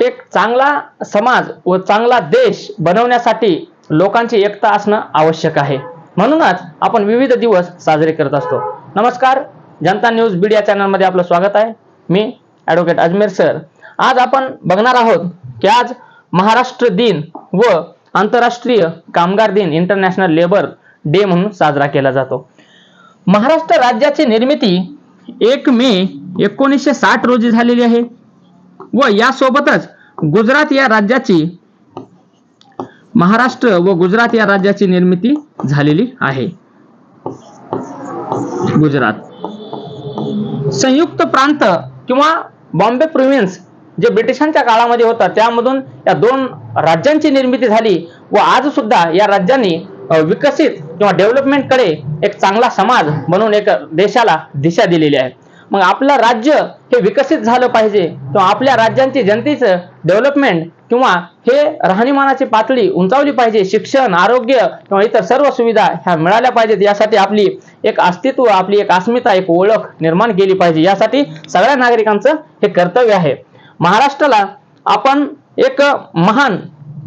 एक चांगला समाज व चांगला देश बनवण्यासाठी लोकांची एकता असणं आवश्यक आहे. म्हणूनच आपण विविध दिवस साजरे करत असतो. नमस्कार जनता न्यूज बीड चॅनलमध्ये आपलं स्वागत आहे. मी ॲडव्होकेट अजमेर सर. आज आपण बघणार आहोत की आज महाराष्ट्र दिन व आंतरराष्ट्रीय कामगार दिन इंटरनॅशनल लेबर डे म्हणून साजरा केला जातो. महाराष्ट्र राज्याची निर्मिती एक मे एकोणीसशे साठ रोजी झालेली आहे. व यासोबतच गुजरात या राज्याची महाराष्ट्र व गुजरात या राज्याची निर्मिती झालेली आहे. गुजरात. संयुक्त प्रांत किंवा बॉम्बे प्रोव्हिन्स जे ब्रिटिशांच्या काळामध्ये होता त्यामधून या दोन राज्यांची निर्मिती झाली व आज सुद्धा या राज्यांनी विकसित किंवा डेव्हलपमेंटकडे एक चांगला समाज म्हणून एक देशाला दिशा दिलेली आहे. मग आपलं राज्य हे विकसित झालं पाहिजे. किंवा आपल्या राज्यांची जनतेचं डेव्हलपमेंट किंवा हे राहणीमानाची पातळी उंचावली पाहिजे. शिक्षण आरोग्य किंवा इतर सर्व सुविधा ह्या मिळाल्या पाहिजेत. यासाठी आपली एक अस्तित्व आपली एक अस्मिता एक ओळख निर्माण केली पाहिजे. यासाठी सगळ्या नागरिकांचं हे कर्तव्य आहे. महाराष्ट्राला आपण एक महान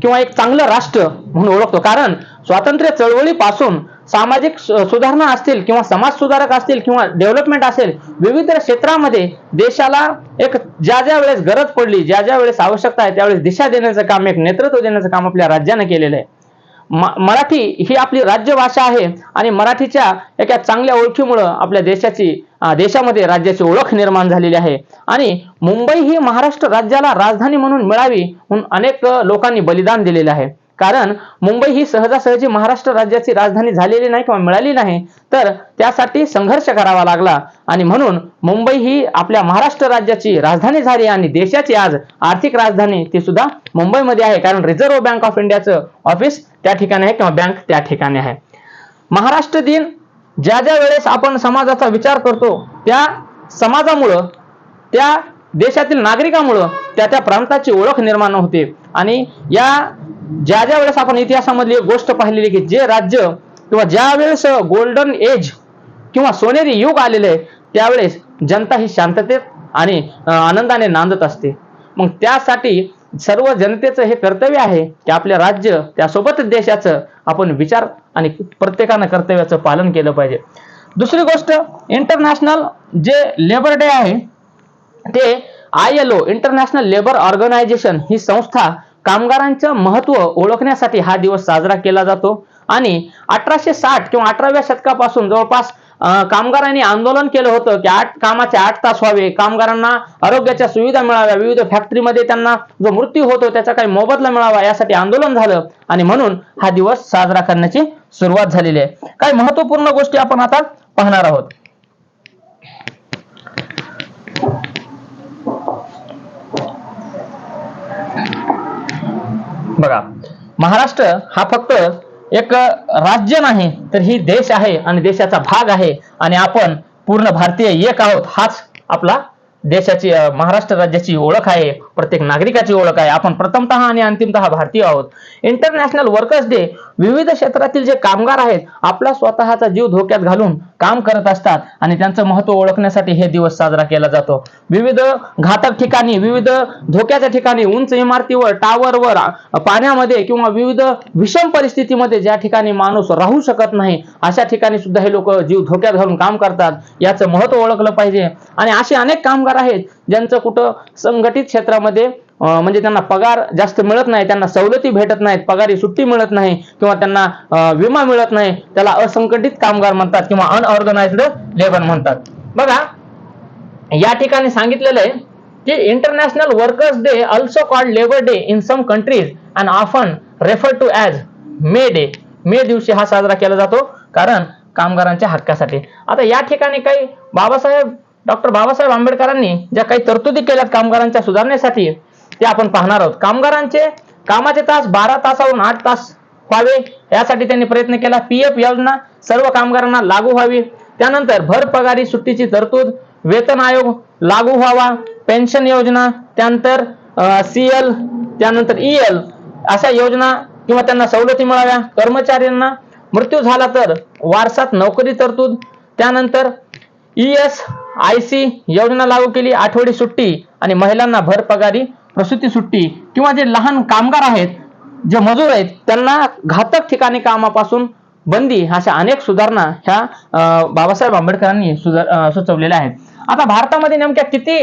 किंवा एक चांगलं राष्ट्र म्हणून ओळखतो. कारण स्वातंत्र्य चळवळीपासून सामाजिक सुधारणा असतील किंवा समाज सुधारक असतील किंवा डेव्हलपमेंट असेल विविध क्षेत्रामध्ये देशाला एक ज्या ज्या वेळेस गरज पडली ज्या ज्या वेळेस आवश्यकता आहे त्यावेळेस दिशा देण्याचं काम एक नेतृत्व देण्याचं काम आपल्या राज्यानं केलेलं आहे. मराठी ही आपली राज्यभाषा आहे आणि मराठीच्या एका चांगल्या ओळखीमुळं आपल्या देशाची देशामध्ये राज्याची ओळख निर्माण झालेली आहे. आणि मुंबई ही महाराष्ट्र राज्याला राजधानी म्हणून मिळावी म्हणून अनेक लोकांनी बलिदान दिलेले आहे. कारण मुंबई ही सहजासहजी महाराष्ट्र राज्याची राजधानी झालेली नाही किंवा मिळाली नाही तर त्यासाठी संघर्ष करावा लागला. आणि म्हणून मुंबई ही आपल्या महाराष्ट्र राज्याची राजधानी झाली आणि देशाची आज आर्थिक राजधानी ती सुद्धा मुंबईमध्ये आहे. कारण रिझर्व्ह बँक ऑफ इंडियाचं ऑफिस त्या ठिकाणी आहे किंवा बँक त्या ठिकाणी आहे. महाराष्ट्र दिन ज्या ज्या वेळेस आपण समाजाचा विचार करतो त्या समाजामुळं त्या देशातील नागरिकामुळं त्या त्या प्रांताची ओळख निर्माण होते. आणि या ज्या ज्या वेळेस आपण इतिहासामधली एक गोष्ट पाहिलेली की जे राज्य किंवा ज्या वेळेस गोल्डन एज किंवा सोनेरी युग आलेले आहे त्यावेळेस जनता ही शांततेत आणि आनंदाने नांदत असते. मग त्यासाठी सर्व जनतेचं हे कर्तव्य आहे की आपले राज्य त्यासोबतच देशाचं आपण विचार आणि प्रत्येकानं कर्तव्याचं पालन केलं पाहिजे. दुसरी गोष्ट इंटरनॅशनल जे लेबर डे आहे ते I L O international labour organisation ही संस्था कामगारांचं महत्त्व ओळखण्यासाठी हा दिवस साजरा केला जातो. आणि अठराशे साठ किंवा अठराव्या शतकापासून जवळपास कामगारांनी आंदोलन केलं होतं की आठ कामाचे आठ तास व्हावे. कामगारांना आरोग्याच्या सुविधा मिळाव्या. विविध फॅक्टरीमध्ये त्यांना जो मृत्यू होतो त्याचा काही मोबदला मिळावा यासाठी आंदोलन झालं. आणि म्हणून हा दिवस साजरा करण्याची सुरुवात झालेली आहे. काही महत्त्वपूर्ण गोष्टी आपण आता पाहणार आहोत. बघा. महाराष्ट्र हा फक्त एक राज्य नाही तर ही देश आहे आणि देशाचा भाग आहे. आणि आपण पूर्ण भारतीय एक आहोत हाच आपला देशाची महाराष्ट्र राज्याची ओळख आहे. प्रत्येक नागरिकाची ओळख आहे. आपण प्रथमतः आणि अंतिमतः भारतीय आहोत. इंटरनॅशनल वर्कर्स डे विविध क्षेत्रातील जे कामगार आहेत आपला स्वतःचा जीव धोक्यात घालून काम करत असतात आणि त्यांचं महत्त्व ओळखण्यासाठी हे दिवस साजरा केला जातो. विविध घातक ठिकाणी विविध धोक्याच्या ठिकाणी उंच इमारतीवर टावरवर पाण्यामध्ये किंवा विविध विषम परिस्थितीमध्ये ज्या ठिकाणी माणूस राहू शकत नाही अशा ठिकाणी सुद्धा हे लोक जीव धोक्यात घालून काम करतात. याचं महत्त्व ओळखलं पाहिजे. आणि असे अनेक कामगार आहेत ज्यांचं कुठं संघटित क्षेत्रामध्ये म्हणजे त्यांना पगार जास्त मिळत नाही त्यांना सवलती भेटत नाहीत पगारी सुट्टी मिळत नाही किंवा त्यांना विमा मिळत नाही त्याला असंघटित कामगार म्हणतात किंवा अनऑर्गनाइज्ड लेबर म्हणतात. बघा या ठिकाणी सांगितलेलं आहे की international workers day also called labour day in some countries and often refer to as May Day मे दिवशी हा साजरा केला जातो कारण कामगारांच्या हक्कासाठी. आता या ठिकाणी काही बाबासाहेब डॉक्टर बाबासाहेब आंबेडकरांनी ज्या काही तरतुदी केल्यात कामगारांच्या सुधारणेसाठी ते आपण पाहणार आहोत. कामगारांचे कामाचे तास बारा तासावरून आठ तास व्हावे यासाठी त्यांनी प्रयत्न केला. पी एफ योजना सर्व कामगारांना लागू व्हावी. त्यानंतर भर पगारी सुट्टीची तरतूद वेतन आयोग लागू व्हावा. पेन्शन योजना त्यानंतर सी एल त्यानंतर ई एल अशा योजना किंवा त्यांना सवलती मिळाव्या. कर्मचाऱ्यांना मृत्यू झाला तर वारसात नोकरी तरतूद. त्यानंतर ई एस आय सी योजना लागू केली. आठवडी सुट्टी आणि महिलांना भर पगारी प्रसूती सुट्टी किंवा जे लहान कामगार आहेत जे मजूर आहेत त्यांना घातक ठिकाणी कामापासून बंदी अशा अनेक सुधारणा ह्या बाबासाहेब आंबेडकरांनी सुचवलेल्या आहेत. आता भारतामध्ये नेमक्या किती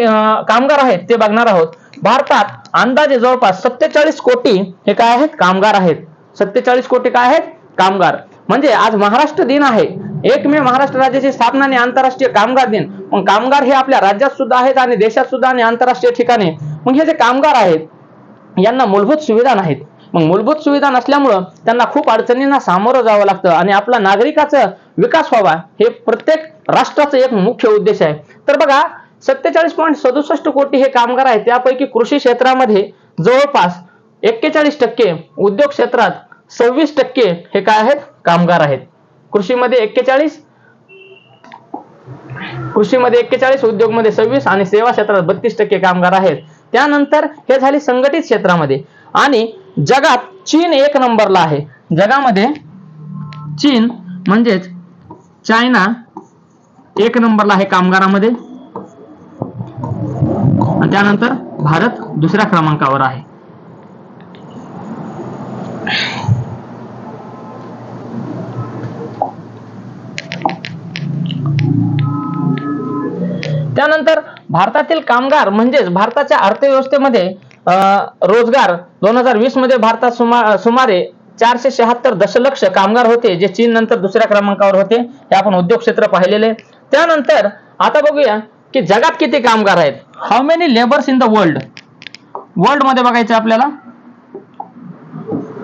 कामगार आहेत ते बघणार आहोत. भारतात अंदाजे जवळपास सत्तेचाळीस कोटी हे काय आहेत? कामगार आहेत. सत्तेचाळीस कोटी काय आहेत? कामगार. म्हणजे आज महाराष्ट्र दिन आहे. एक मे महाराष्ट्र राज्याची स्थापना आणि आंतरराष्ट्रीय कामगार दिन. मग कामगार हे आपल्या राज्यात सुद्धा आहेत आणि देशात सुद्धा आणि आंतरराष्ट्रीय ठिकाणी. मग हे जे कामगार आहेत यांना मूलभूत सुविधा नाहीत. मग मूलभूत सुविधा नसल्यामुळं त्यांना खूप अडचणींना सामोरं जावं लागतं आणि आपला नागरिकाचा विकास व्हावा हे प्रत्येक राष्ट्राचं एक मुख्य उद्देश आहे. तर बघा सत्तेचाळीस पॉईंट सदुसष्ट कोटी हे कामगार आहेत. त्यापैकी कृषी क्षेत्रामध्ये जवळपास एक्केचाळीस टक्के उद्योग क्षेत्रात सव्वीस टक्के हे काय आहेत? कामगार आहेत. कृषीमध्ये एक्केचाळीस कृषीमध्ये एक्केचाळीस उद्योगमध्ये सव्वीस आणि सेवा क्षेत्रात बत्तीस टक्के कामगार आहेत. त्यानंतर हे झाले संघटित क्षेत्रामध्ये. आणि जगात चीन एक नंबरला आहे. जगामध्ये चीन म्हणजेच चायना एक नंबरला आहे कामगारामध्ये. आणि त्यानंतर भारत दुसऱ्या क्रमांकावर आहे. त्यानंतर भारतातील कामगार म्हणजेच भारताच्या अर्थव्यवस्थेमध्ये रोजगार दोन हजार वीसमध्ये भारतात सुमा- सुमारे चारशे शहात्तर दशलक्ष कामगार होते जे चीन नंतर दुसऱ्या क्रमांकावर होते. हे आपण उद्योग क्षेत्र पाहिलेले. त्यानंतर आता बघूया की जगात किती कामगार आहेत. How many labours in the world वर्ल्डमध्ये बघायचं आपल्याला.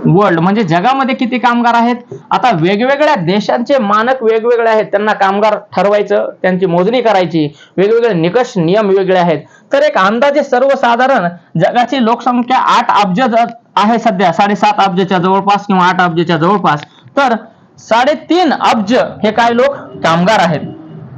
वर्ल्ड म्हणजे जगामध्ये किती कामगार आहेत? आता वेगवेगळ्या देशांचे मानक वेगवेगळे आहेत. त्यांना कामगार ठरवायचं त्यांची मोजणी करायची. वेगवेगळे निकष नियम वेगळे आहेत. तर एक अंदाजे सर्वसाधारण जगाची लोकसंख्या आठ अब्ज आहे सध्या. साडेसात अब्जच्या जवळपास किंवा आठ अब्जच्या जवळपास. तर साडेतीन अब्ज हे काय लोक? कामगार आहेत.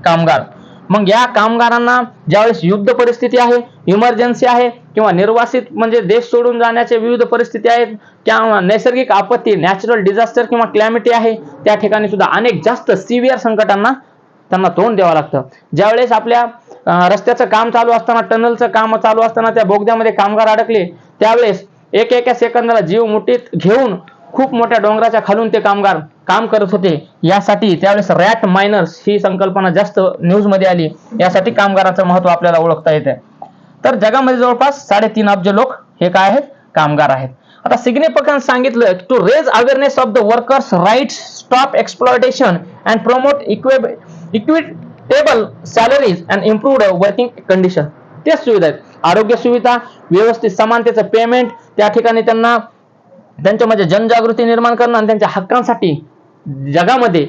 कामगार. मग या कामगारांना ज्यावेळेस युद्ध परिस्थिती आहे इमर्जन्सी आहे किंवा निर्वासित म्हणजे देश सोडून जाण्याच्या विविध परिस्थिती आहेत त्या नैसर्गिक आपत्ती नॅचरल डिझास्टर किंवा क्लॅमिटी आहे त्या ठिकाणी सुद्धा अनेक जास्त सिव्हिअर संकटांना त्यांना तोंड द्यावं लागतं. ज्यावेळेस आपल्या रस्त्याचं काम चालू असताना टनलचं काम चालू असताना त्या बोगद्यामध्ये कामगार अडकले त्यावेळेस एक एका सेकंदाला जीव मुठीत घेऊन खूप मोठ्या डोंगराच्या खालून ते कामगार काम करत होते. यासाठी त्यावेळेस रॅट मायनर्स ही संकल्पना जास्त न्यूजमध्ये आली. यासाठी कामगारांचं महत्त्व आपल्याला ओळखता येतं तर जगामध्ये जवळपास साडेतीन अब्ज लोक हे काय आहेत? कामगार आहेत. आता सिग्निफिकन्स सांगितलं to raise awareness of the workers right stop exploitation and promote equitable salaries and improved working condition तेच सुविधा आहेत. आरोग्य सुविधा व्यवस्थित समानतेचं पेमेंट त्या ठिकाणी त्यांना त्यांच्यामध्ये जनजागृती निर्माण करणं आणि त्यांच्या हक्कांसाठी जगामध्ये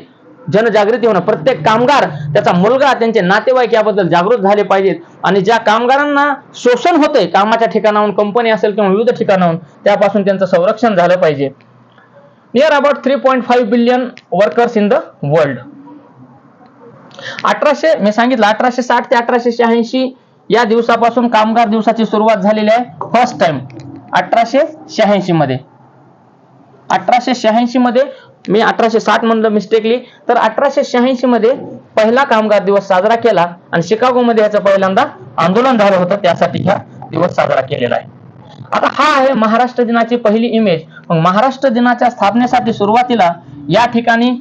जनजागृती होणं. प्रत्येक कामगार त्याचा मुलगा त्यांचे नातेवाईक याबद्दल जागृत झाले पाहिजेत. आणि ज्या कामगारांना शोषण होतंय कामाच्या ठिकाणाहून कंपनी असेल किंवा विविध ठिकाणाहून त्यापासून त्यांचं संरक्षण झालं पाहिजे. Near about three point five billion workers in the world अठराशे मी सांगितलं अठराशे साठ ते अठराशे शहाऐंशी या दिवसापासून कामगार दिवसाची सुरुवात झालेली आहे फर्स्ट टाइम अठराशे शहाऐंशी मध्ये. अठराशे शहाऐंशी मध्ये मी अठराशे साठ म्हणलं मिस्टेकली तर अठराशे शहाऐंशी मध्ये पहिला कामगार दिवस साजरा केला आणि शिकागो मध्ये याचं पहिल्यांदा आंदोलन झालं होतं त्यासाठी हा दिवस साजरा केलेला आहे. आता हा आहे महाराष्ट्र दिनाची पहिली इमेज मग महाराष्ट्र दिनाच्या स्थापनेसाठी सुरुवातीला या ठिकाणी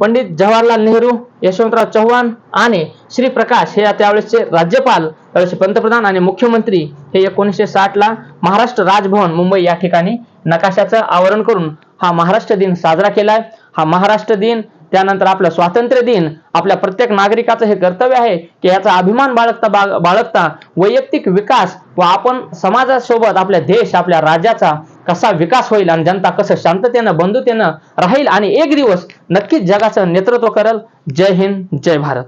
पंडित जवाहरलाल नेहरू यशवंतराव चव्हाण आणि श्री प्रकाश हे त्यावेळेसचे राज्यपाल त्यावेळेसचे पंतप्रधान आणि मुख्यमंत्री हे एकोणीसशे साठ ला महाराष्ट्र राजभवन मुंबई या ठिकाणी नकाशाचं आवरण करून हा महाराष्ट्र दिन साजरा केलाय. हा महाराष्ट्र दिन त्यानंतर आपलं स्वातंत्र्य दिन आपल्या प्रत्येक नागरिकाचं हे कर्तव्य आहे की याचा अभिमान बाळगता बाळगता वैयक्तिक विकास व आपण समाजासोबत आपल्या देश आपल्या राज्याचा कसा विकास होईल आणि जनता कसं शांततेनं बंधुतेनं राहील आणि एक दिवस नक्कीच जगाचं नेतृत्व करेल. जय हिंद जय भारत.